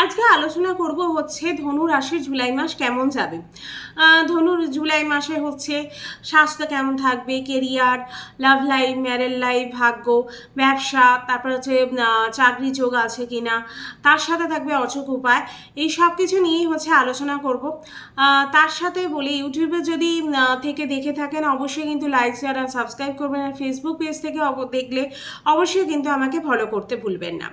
আজকে আলোচনা করব হচ্ছে ধনু রাশির জুলাই মাস কেমন যাবে? ধনুর জুলাই মাসে হচ্ছে স্বাস্থ্য কেমন থাকবে? Career love life married life ভাগ্য, ব্যবসা, তারপর হচ্ছে চাকরি যোগ আছে কিনা, তার সাথে থাকবে অচক উপায়, এই সব কিছু নিয়েই হচ্ছে আলোচনা করব। তার সাথে বলি, ইউটিউবে যদি থেকে দেখে থাকেন, অবশ্যই কিন্তু লাইক শেয়ার আর সাবস্ক্রাইব করবেন। আর ফেসবুক পেজ থেকে দেখলে অবশ্যই কিন্তু আমাকে ফলো করতে ভুলবেন না।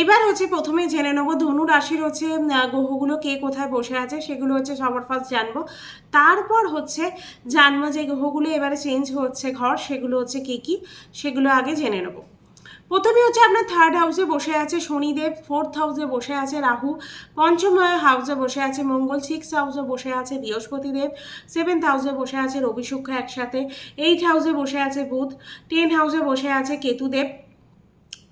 এবার হচ্ছে প্রথমে জেনে নেব ধনু রাশির হচ্ছে গ্রহগুলো কে কোথায় বসে আছে সেগুলো হচ্ছে সবার ফার্স্ট জানব। তারপর হচ্ছে জানব যে গ্রহগুলো এবারে চেঞ্জ হচ্ছে ঘর, সেগুলো হচ্ছে কি কি, সেগুলো আগে জেনে নেব। প্রথমে হচ্ছে আপনার থার্ড হাউসে বসে আছে শনিদেব ফোর্থ হাউসে বসে আছে রাহু, পঞ্চম হাউসে বসে আছে মঙ্গল সিক্স হাউসে বসে আছে বৃহস্পতিদেব সেভেন্থ হাউসে বসে আছে রবি শুক্র একসাথে এইট হাউসে বসে আছে বুধ টেন হাউসে বসে আছে কেতুদেব।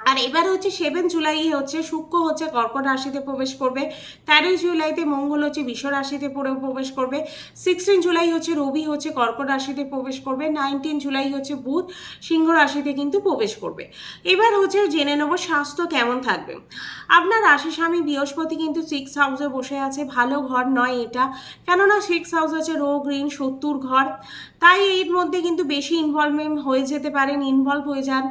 আর এবার হচ্ছে সেভেন জুলাই হচ্ছে শুক্র হচ্ছে কর্কট রাশিতে প্রবেশ করবে, তেরোই জুলাইতে মঙ্গল হচ্ছে বিশ্ব রাশিতে পরে- প্রবেশ করবে সিক্সটিন জুলাই হচ্ছে রবি হচ্ছে কর্কট রাশিতে প্রবেশ করবে নাইনটিন জুলাই হচ্ছে বুধ সিংহ রাশিতে কিন্তু প্রবেশ করবে। এবার হচ্ছে জেনে নেব স্বাস্থ্য কেমন থাকবে। আপনার রাশি স্বামী বৃহস্পতি কিন্তু সিক্স হাউসে বসে আছে, ভালো ঘর নয় এটা, কেননা সিক্স হাউস হচ্ছে রোগ, ঋণ, শত্রুর ঘর। তাই এর মধ্যে কিন্তু বেশি ইনভলভমেন্ট হয়ে যেতে পারেন ইনভলভ হয়ে যান।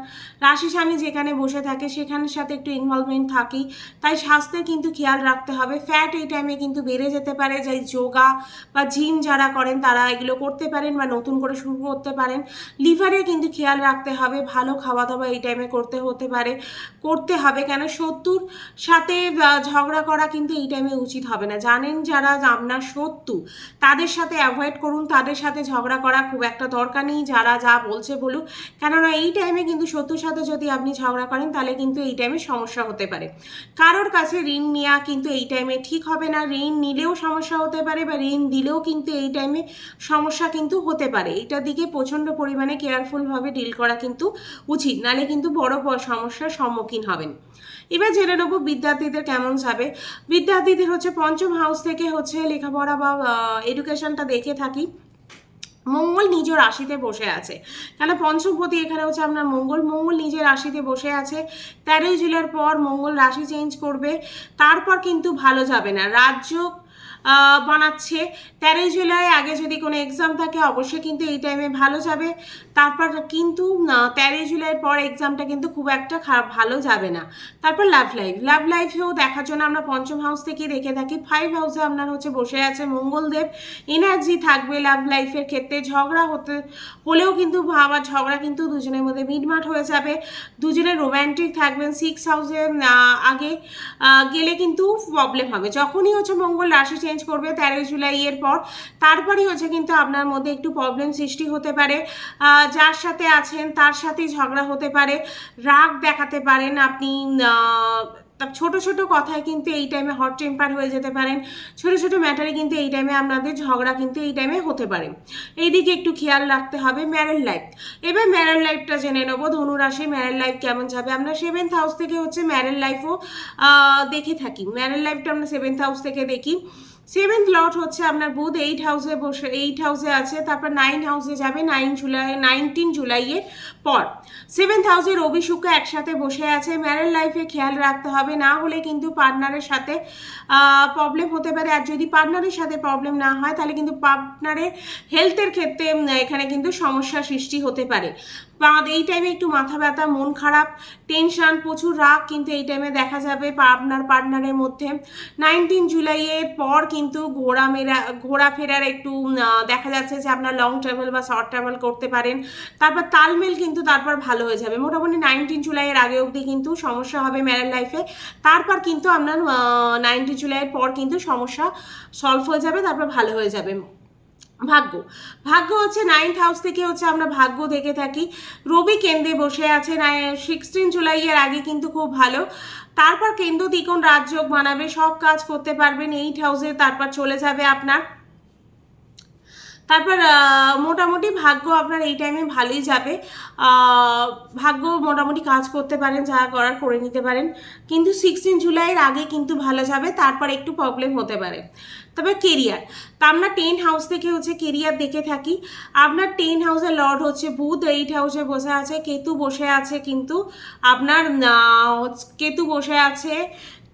রাশি স্বামী যেখানে বসে থাকে, সেখানের সাথে একটু ইনভলভমেন্ট থাকি তাই স্বাস্থ্যের কিন্তু খেয়াল রাখতে হবে। ফ্যাট এই টাইমে কিন্তু বেড়ে যেতে পারে, যাই যোগা বা জিম যারা করেন, তারা এগুলো করতে পারেন বা নতুন করে শুরু করতে পারেন। লিভারের কিন্তু খেয়াল রাখতে হবে, ভালো খাওয়া দাওয়া এই টাইমে করতে হতে পারে। করতে হবে কেন? শত্রুর সাথে ঝগড়া করা কিন্তু এই টাইমে উচিত হবে না। জানেন যারা আপনার শত্রু তাদের সাথে অ্যাভয়েড করুন, তাদের সাথে ঝগড়া করা খুব একটা দরকার নেই, যারা যা বলছে বলুক। কেননা এই টাইমে কিন্তু শত্রুর সাথে যদি আপনি ঝগড়া করেন, তাহলে কিন্তু এই টাইমে সমস্যা হতে পারে। কারোর কাছে ঋণ নেওয়া কিন্তু এই টাইমে ঠিক হবে না। ঋণ নিলেও সমস্যা হতে পারে বা ঋণ দিলেও কিন্তু এই টাইমে সমস্যা কিন্তু হতে পারে। এটার দিকে প্রচণ্ড পরিমাণে কেয়ারফুলভাবে ডিল করা কিন্তু উচিত। নালে কিন্তু বড় সমস্যার সম্মুখীন হবেন। এবার জেনে নেব বিদ্যার্থীদের কেমন যাবে। বিদ্যার্থীদের হচ্ছে পঞ্চম হাউস থেকে হচ্ছে লেখাপড়া বা এডুকেশনটা দেখে থাকি। মঙ্গল নিজ রাশিতে বসে আছে। তাহলে পঞ্চমপতি এখানে হচ্ছে আপনার মঙ্গল। মঙ্গল নিজের রাশিতে বসে আছে। তেরোই জুলাইয়ের পর মঙ্গল রাশি চেঞ্জ করবে। তারপর কিন্তু ভালো যাবে না। রাজ্য বানাচ্ছে। তেরোই জুলাই আগে যদি কোনো এক্সাম থাকে, অবশ্যই কিন্তু এই টাইমে ভালো যাবে। তারপর কিন্তু তেরোই জুলাইয়ের পর এক্সামটা কিন্তু খুব একটা খারাপ, ভালো যাবে না। তারপর লাভ লাইফ লাভ লাইফেও দেখার জন্য আমরা পঞ্চম হাউস থেকে দেখে থাকি। ফাইভ হাউসে আপনার হচ্ছে বসে আছে মঙ্গলদেব। এনার্জি থাকবে লাভ লাইফের ক্ষেত্রে। ঝগড়া হতে, হলেও কিন্তু আবার ঝগড়া কিন্তু দুজনের মধ্যে মিটমাট হয়ে যাবে। দুজনে রোম্যান্টিক থাকবেন। সিক্স হাউসে আগে গেলে কিন্তু প্রবলেম হবে। যখনই হচ্ছে মঙ্গল রাশি চেঞ্জ করবে তেরোই জুলাই এর পর। তারপরই হচ্ছে কিন্তু আপনার মধ্যে একটু প্রবলেম সৃষ্টি হতে পারে। যার সাথে আছেন, তার সাথেই ঝগড়া হতে পারে। রাগ দেখাতে পারেন আপনি ছোট ছোট কথায় কিন্তু এই টাইমে হট টেম্পার হয়ে যেতে পারেন। ছোট ছোট ম্যাটারে কিন্তু এই টাইমে আপনাদের ঝগড়া কিন্তু এই টাইমে হতে পারে। এইদিকে একটু খেয়াল রাখতে হবে ম্যারেল লাইফ এবার ম্যারেল লাইফটা জেনে নেব। ধনুরাশি ম্যারেল লাইফ কেমন যাবে? আমরা সেভেন্থ হাউস থেকে হচ্ছে ম্যারেল লাইফও দেখে থাকি। ম্যারেল লাইফটা আমরা সেভেন্থ হাউস থেকে দেখি। সেভেন্থ লট হচ্ছে আপনার বুধ এইট হাউসে বসে এইট হাউসে আছে, তারপর নাইন হাউসে যাবে নাইন জুলাই নাইনটিন জুলাইয়ের পর। সেভেন্থ হাউসে রবি শুক্র একসাথে বসে আছে ম্যারেল লাইফে খেয়াল রাখতে হবে, না হলে কিন্তু পার্টনারের সাথে প্রবলেম হতে পারে। আর যদি পার্টনারের সাথে প্রবলেম না হয়, তাহলে কিন্তু পার্টনারের হেলথের ক্ষেত্রে এখানে কিন্তু সমস্যা সৃষ্টি হতে পারে। বা এই টাইমে একটু মাথা ব্যথা, মন খারাপ টেনশন প্রচুর রাগ কিন্তু এই টাইমে দেখা যাবে আপনার পার্টনারের মধ্যে। নাইনটিন জুলাইয়ের পর কিন্তু ঘোরা মেরা ঘোরাফেরার একটু দেখা যাচ্ছে যে আপনার লং ট্রাভেল বা শর্ট ট্রাভেল করতে পারেন। তারপর তালমেল কিন্তু তারপর ভালো হয়ে যাবে। মোটামুটি নাইনটিন জুলাইয়ের আগে অবধি কিন্তু সমস্যা হবে ম্যারেল লাইফে তারপর কিন্তু আপনার নাইনটিন জুলাইয়ের পর কিন্তু সমস্যা সলভ হয়ে যাবে, তারপর ভালো হয়ে যাবে। ভাগ্য। ভাগ্য হচ্ছে নাইন্থ হাউস থেকে হচ্ছে আমরা ভাগ্য দেখে থাকি। রবি কেন্দ্রে বসে আছে সিক্সটিন জুলাইয়ের আগে কিন্তু খুব ভালো। তারপর কেন্দ্র দ্বিগুণ রাজযোগ বানাবে, সব কাজ করতে পারবেন এইট হাউসে তারপর চলে যাবে আপনার। তারপর মোটামুটি ভাগ্য আপনার এই টাইমে ভালোই যাবে। ভাগ্য মোটামুটি কাজ করতে পারেন, যা করার করে নিতে পারেন। কিন্তু সিক্সটিন জুলাইয়ের আগে কিন্তু ভালো যাবে, তারপর একটু প্রবলেম হতে পারে। তবে কেরিয়ার তা আমরা টেন হাউস থেকে হচ্ছে কেরিয়ার দেখে থাকি। আপনার টেন হাউসে লর্ড হচ্ছে বুধ এইট হাউসে বসে আছে, কেতু বসে আছে কিন্তু আপনার কেতু বসে আছে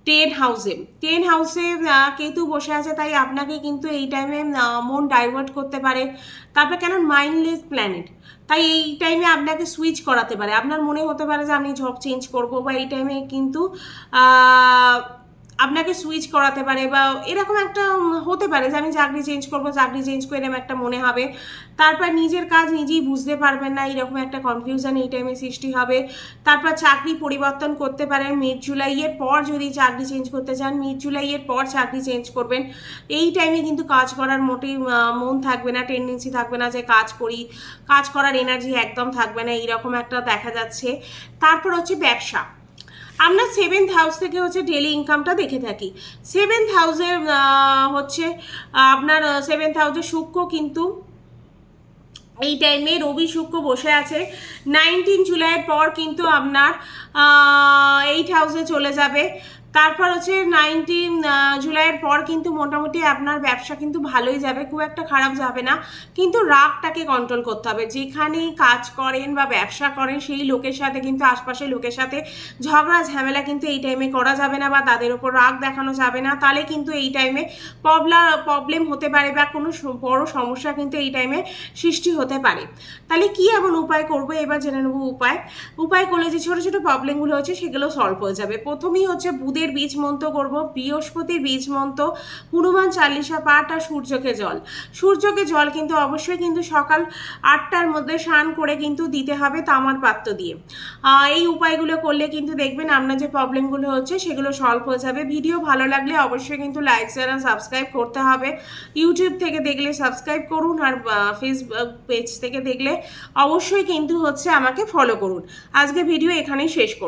টেন হাউসে টেন হাউসে কেতু বসে আছে, তাই আপনাকে কিন্তু এই টাইমে মন ডাইভার্ট করতে পারে। তারপর কেন মাইন্ডলেস প্ল্যানেট তাই এই টাইমে আপনাকে সুইচ করাতে পারে। আপনার মনে হতে পারে যে আমি জব চেঞ্জ করব, বা এই টাইমে কিন্তু আপনাকে সুইচ করাতে পারে বা এরকম একটা হতে পারে যে আমি চাকরি চেঞ্জ করব, চাকরি চেঞ্জ করে এরকম একটা মনে হবে। তারপর নিজের কাজ নিজেই বুঝতে পারবেন না, এরকম একটা কনফিউশন এই টাইমে সৃষ্টি হবে। তারপর চাকরি পরিবর্তন করতে পারেন মিড জুলাইয়ের পর যদি চাকরি চেঞ্জ করতে চান মিড জুলাইয়ের পর চাকরি চেঞ্জ করবেন। এই টাইমে কিন্তু কাজ করার মোটেই মন থাকবে না টেন্ডেন্সি থাকবে না যে কাজ করি, কাজ করার এনার্জি একদম থাকবে না, এইরকম একটা দেখা যাচ্ছে। তারপর হচ্ছে ব্যবসা। আমরা সেভেন্থ হাউস থেকে হচ্ছে ডেলি ইনকামটা দেখে থাকি। সেভেন্থ হাউসে হচ্ছে আপনার সেভেন্থ হাউসে শুক্র কিন্তু এই টাইমে রবি শুক্র বসে আছে। নাইনটিন জুলাইয়ের পর কিন্তু আপনার এইট হাউসে চলে যাবে। তারপর হচ্ছে নাইনটিন জুলাইয়ের পর কিন্তু মোটামুটি আপনার ব্যবসা কিন্তু ভালোই যাবে, খুব একটা খারাপ যাবে না। কিন্তু রাগটাকে কন্ট্রোল করতে হবে। যেখানেই কাজ করেন বা ব্যবসা করেন, সেই লোকের সাথে কিন্তু, আশপাশের লোকের সাথে ঝগড়া, ঝামেলা কিন্তু এই টাইমে করা যাবে না বা তাদের ওপর রাগ দেখানো যাবে না। তাহলে কিন্তু এই টাইমে প্রবলা প্রবলেম হতে পারে বা কোনো বড় সমস্যা কিন্তু এই টাইমে সৃষ্টি হতে পারে। তাহলে কি এমন উপায় করব? এবার জেনে নেব উপায়। উপায় করলে যে ছোটো ছোটো প্রবলেমগুলো হচ্ছে, সেগুলো সলভ হয়ে যাবে। প্রথমেই হচ্ছে, বুধের বীজ মন্ত্র করব। বৃহস্পতির বীজ মন্ত্র, হনুমান চাল্লিশা পাঠ আর সূর্যকে জল। সূর্যকে জল কিন্তু অবশ্যই কিন্তু সকাল আটটার মধ্যে স্নান করে কিন্তু দিতে হবে তামার পাত্র দিয়ে। এই উপায়গুলো করলে কিন্তু দেখবেন আপনার যে প্রবলেমগুলো হচ্ছে সেগুলো সলভ হয়ে যাবে। ভিডিও ভালো লাগলে অবশ্যই কিন্তু লাইক শেয়ার আর সাবস্ক্রাইব করতে হবে। ইউটিউব থেকে দেখলে সাবস্ক্রাইব করুন আর ফেসবুক পেজ থেকে দেখলে অবশ্যই কিন্তু হচ্ছে আমাকে ফলো করুন। আজকে ভিডিও এখানেই শেষ করব।